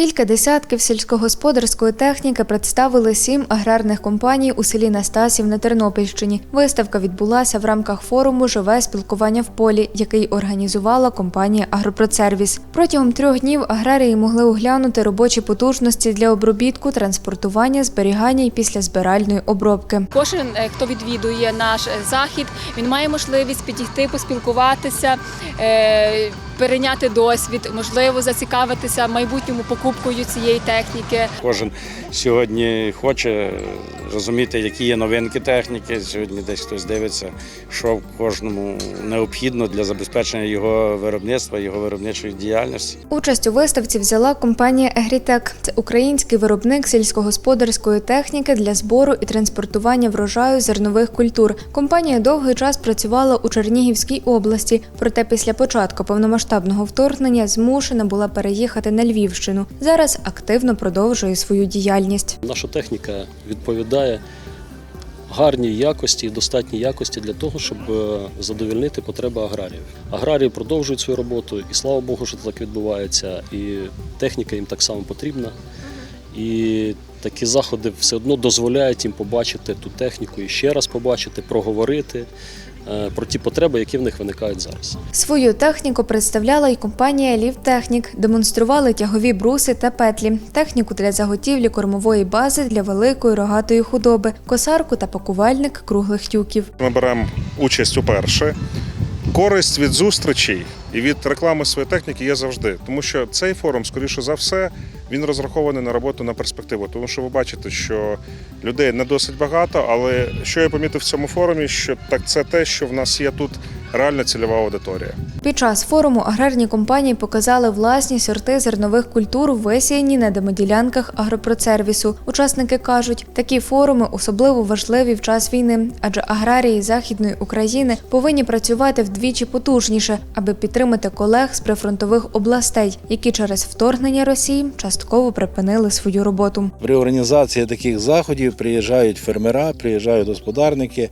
Кілька десятків сільськогосподарської техніки представили сім аграрних компаній у селі Настасів на Тернопільщині. Виставка відбулася в рамках форуму Живе спілкування в полі, який організувала компанія Агропродсервіс. Протягом трьох днів аграрії могли оглянути робочі потужності для обробітку, транспортування, зберігання і післязбиральної обробки. Кожен, е, хто відвідує наш е, захід, він має можливість підійти, поспілкуватися, е, перейняти досвід, можливо, зацікавитися майбутньому покупкою цієї техніки. Кожен сьогодні хоче розуміти, які є новинки техніки. Сьогодні десь хтось дивиться, що кожному необхідно для забезпечення його виробництва, його виробничої діяльності. Участь у виставці взяла компанія Егрітек. Це український виробник сільськогосподарської техніки для збору і транспортування врожаю зернових культур. Компанія довгий час працювала у Чернігівській області, проте після початку повномасштабного вторгнення змушена була переїхати на Львівщину. Зараз активно продовжує свою діяльність. Наша техніка відповідає гарній якості і достатній якості для того, щоб задовільнити потреби аграріїв. Аграрії продовжують свою роботу, і слава Богу, що так відбувається. І техніка їм так само потрібна. І такі заходи все одно дозволяють їм побачити ту техніку і ще раз побачити, проговорити е, про ті потреби, які в них виникають зараз. Свою техніку представляла й компанія Лівтехнік. Демонстрували тягові бруси та петлі, техніку для заготівлі кормової бази для великої рогатої худоби, косарку та пакувальник круглих тюків. Ми беремо участь уперше. Користь від зустрічей і від реклами своєї техніки є завжди, тому що цей форум, скоріше за все, він розрахований на роботу на перспективу. Тому що ви бачите, що людей не досить багато, але що я помітив в цьому форумі, що так це те, що в нас є тут реальна цільова аудиторія. Під час форуму аграрні компанії показали власні сорти зернових культур, висіяні на демоділянках агропродсервісу. Учасники кажуть, такі форуми особливо важливі в час війни, адже аграрії Західної України повинні працювати вдвічі потужніше, аби підтримати колег з прифронтових областей, які через вторгнення Росії частково припинили свою роботу. При організації таких заходів приїжджають фермера, приїжджають господарники,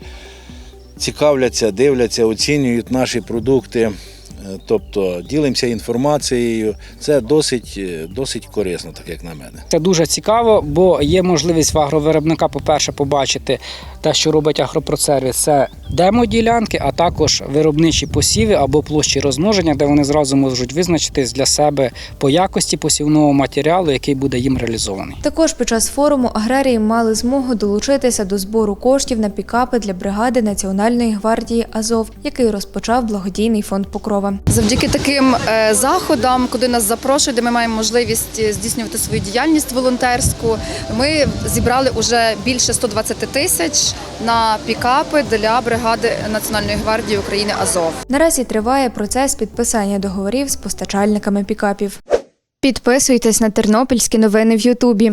цікавляться, дивляться, оцінюють наші продукти. Е, Тобто ділимося інформацією. Це досить, е, досить корисно, так як на мене. Це дуже цікаво, бо є можливість в агровиробника, по-перше, побачити те, що робить агропродсервіс. Це демоділянки, а також виробничі посіви або площі розмноження, де вони зразу можуть визначитись для себе по якості посівного матеріалу, який буде їм реалізований. Також під час форуму аграрії мали змогу долучитися до збору коштів на пікапи для бригади Національної гвардії Азов, який розпочав благодійний фонд Покрова. Завдяки таким е, заходам, куди нас запрошують, де ми маємо можливість е, здійснювати свою діяльність волонтерську. Ми зібрали вже більше 120 тисяч на пікапи для бригади Національної гвардії України Азов. Наразі триває процес підписання договорів з постачальниками пікапів. Підписуйтесь на тернопільські новини в Ютубі.